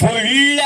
Foi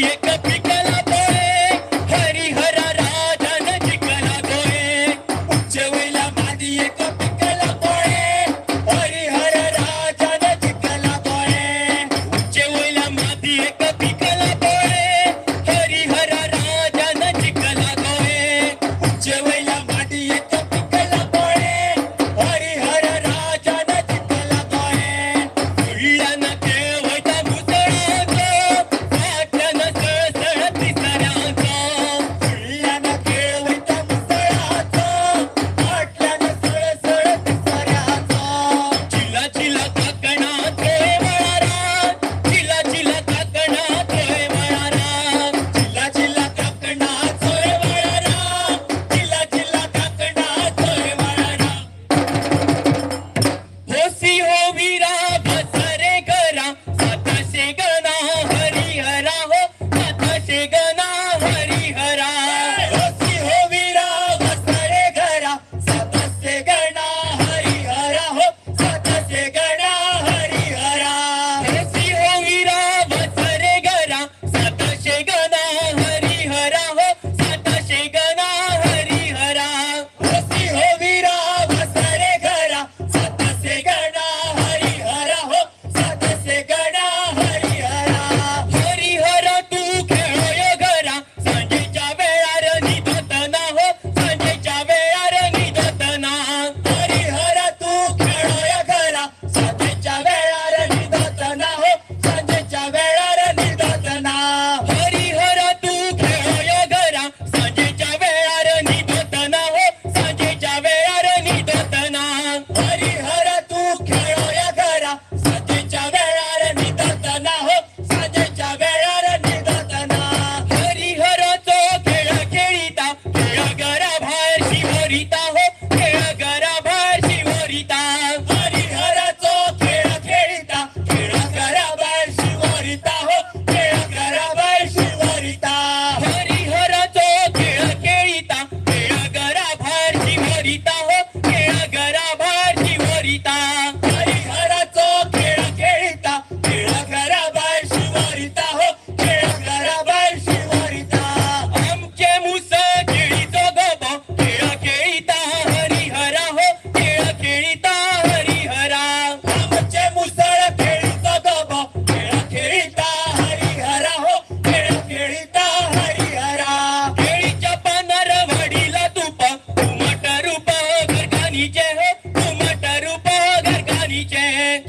Create the big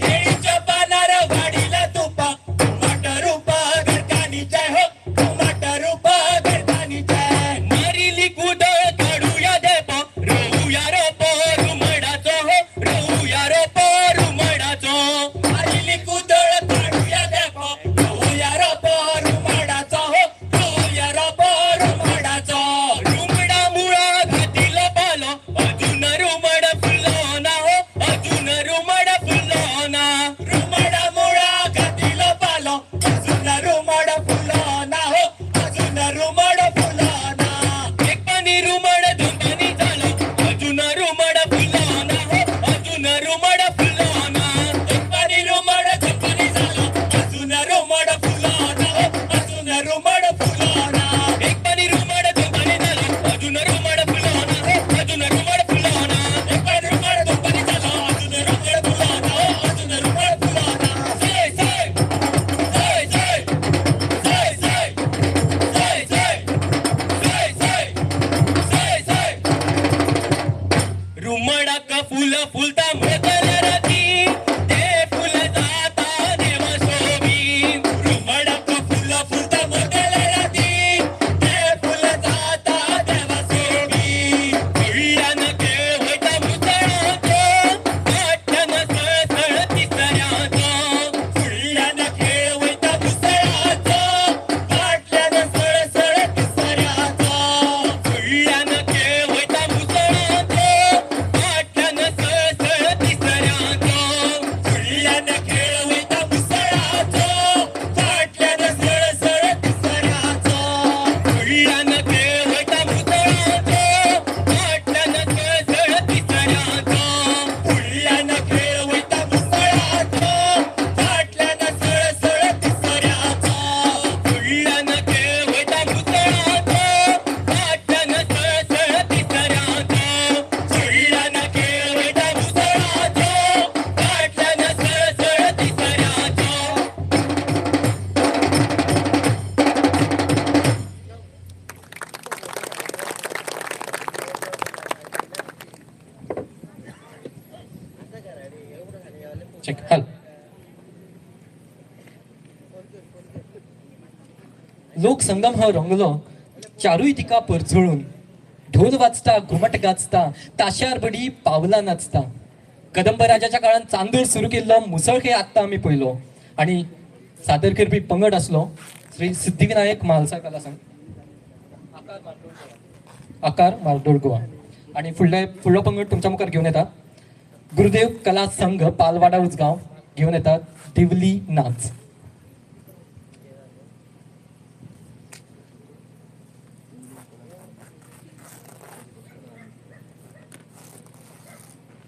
Angel घुमड़ा का फूला फूलता मैं चेक हल लोक संगम हो रंगलो चारूय तिका परचळून ढोल वाजता घुमट गाजता ताश्यार बडी पावलां नाचता. कदंब राजाच्या काळात चांदूर सुरू केल्लो मुसळखे आत्ता आमी पयलो आणि सादर करपी पंगड असलो श्री सिद्धिविनायक म्हालसा कला संघ. आकार मारडोळ गोवा. आणि फुडले फुडलो पंगड तुमच्या मुखार घेऊन येतात. गुरुदेव कला संघ पालवाडा उजगाव घेऊन येतात दिवली नाच.